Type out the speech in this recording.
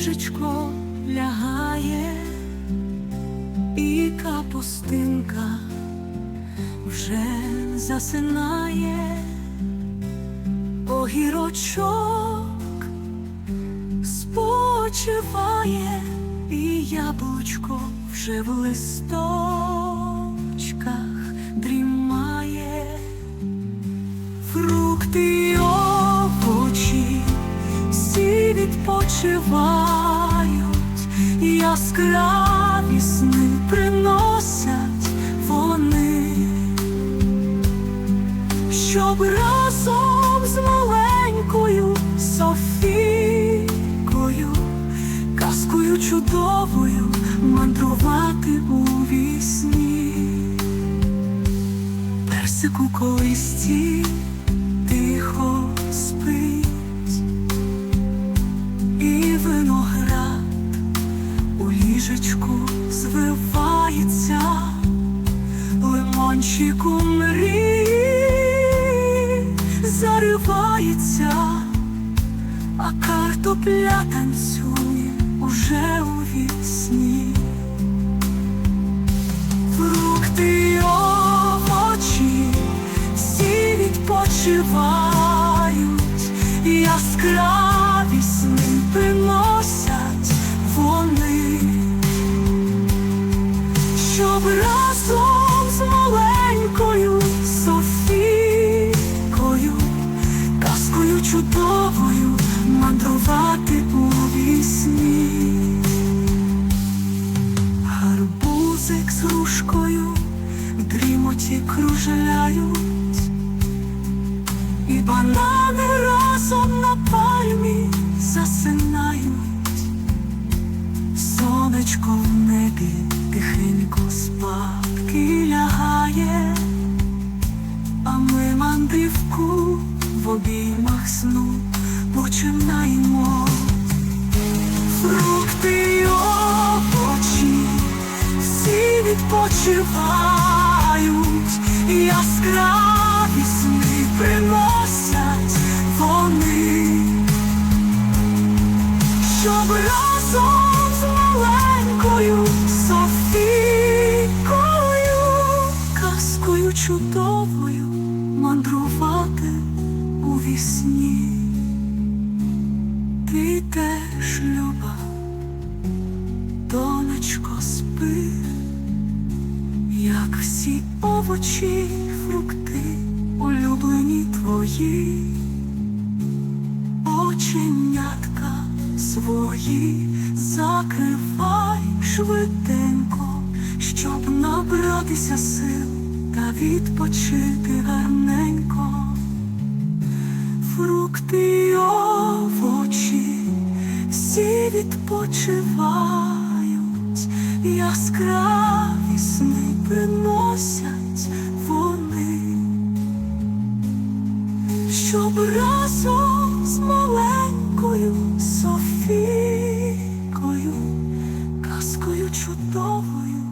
ліжечко лягає, і капустинка вже засинає, огірочок спочиває, і яблучко вже в листочках дрімає, фрукти відпочивають, яскраві сни приносять вони, щоб разом з маленькою Софійкою, казкою чудовою мандрувати у вісні, персику колисті звивається, лимончик у мрії заривається, а картопля танцює уже у вісні. Фрукти й овочі всі відпочивають, яскраві сни приносять вони, щоб з маленькою Софійкою, казкою чудовою мандрувати у вісні. Гарбузик з грушкою в дрімоті кружляють, і банани разом на пальмі засинають, сонечко в небі тихенько лягає, а ми мандрівку в обіймах сну починаємо. Фрукти й овочі всі відпочивають, яскраві сни приносять чудовою мандрувати у вісні. Ти теж люба, донечко, спи, як всі овочі, фрукти, улюблені твої, оченятка свої закривай швиденько, щоб набратися сил та відпочити гарненько. Фрукти й овочі всі відпочивають, яскраві сни приносять вони, щоб разом з маленькою Софійкою, казкою чудовою